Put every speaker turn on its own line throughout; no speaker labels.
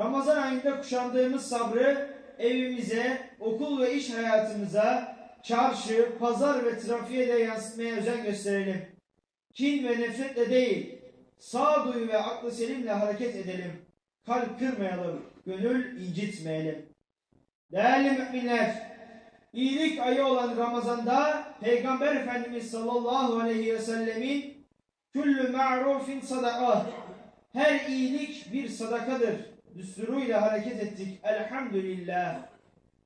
Ramazan ayında kuşandığımız sabrı evimize, okul ve iş hayatımıza, çarşı, pazar ve trafiğe de yansıtmaya özen gösterelim. Kin ve nefretle değil, sağduyu ve aklı selimle hareket edelim. Kalp kırmayalım, gönül incitmeyelim. Değerli müminler, iyilik ayı olan Ramazan'da Peygamber Efendimiz sallallahu aleyhi ve sellemin küllü ma'rufin sadaka her iyilik bir sadakadır. Düsturuyla hareket ettik. Elhamdülillah.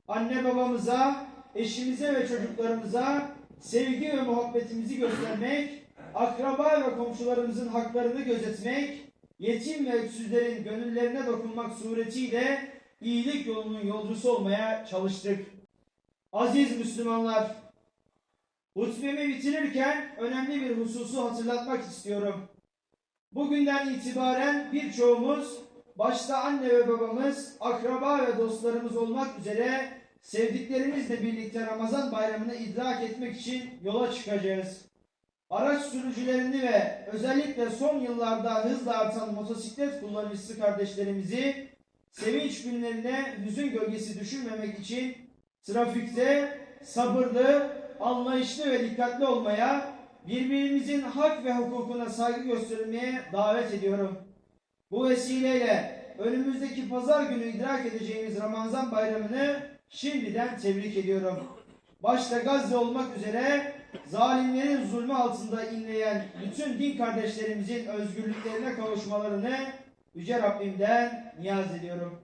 Anne babamıza, eşimize ve çocuklarımıza sevgi ve muhabbetimizi göstermek, akraba ve komşularımızın haklarını gözetmek, yetim ve öksüzlerin gönüllerine dokunmak suretiyle iyilik yolunun yolcusu olmaya çalıştık. Aziz Müslümanlar, hutbemi bitirirken önemli bir hususu hatırlatmak istiyorum. Bugünden itibaren birçoğumuz, başta anne ve babamız, akraba ve dostlarımız olmak üzere sevdiklerimizle birlikte Ramazan bayramını idrak etmek için yola çıkacağız. Araç sürücülerini ve özellikle son yıllarda hızla artan motosiklet kullanıcısı kardeşlerimizi sevinç günlerine hüzün gölgesi düşürmemek için trafikte sabırlı, anlayışlı ve dikkatli olmaya, birbirimizin hak ve hukukuna saygı göstermeye davet ediyorum. Bu vesileyle önümüzdeki pazar günü idrak edeceğimiz Ramazan bayramını şimdiden tebrik ediyorum. Başta Gazze olmak üzere zalimlerin zulmü altında inleyen bütün din kardeşlerimizin özgürlüklerine kavuşmalarını Yüce Rabbimden niyaz ediyorum.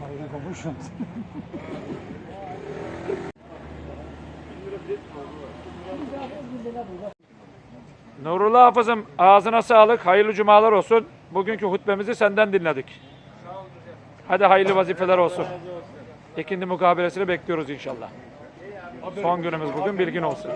Parayla konuşuyorum.
Nurullah Hafız'ım ağzına sağlık, hayırlı cumalar olsun. Bugünkü hutbemizi senden dinledik. Hadi hayırlı vazifeler olsun. İkindi mukabelesini bekliyoruz inşallah. Son günümüz bugün bilgin olsun.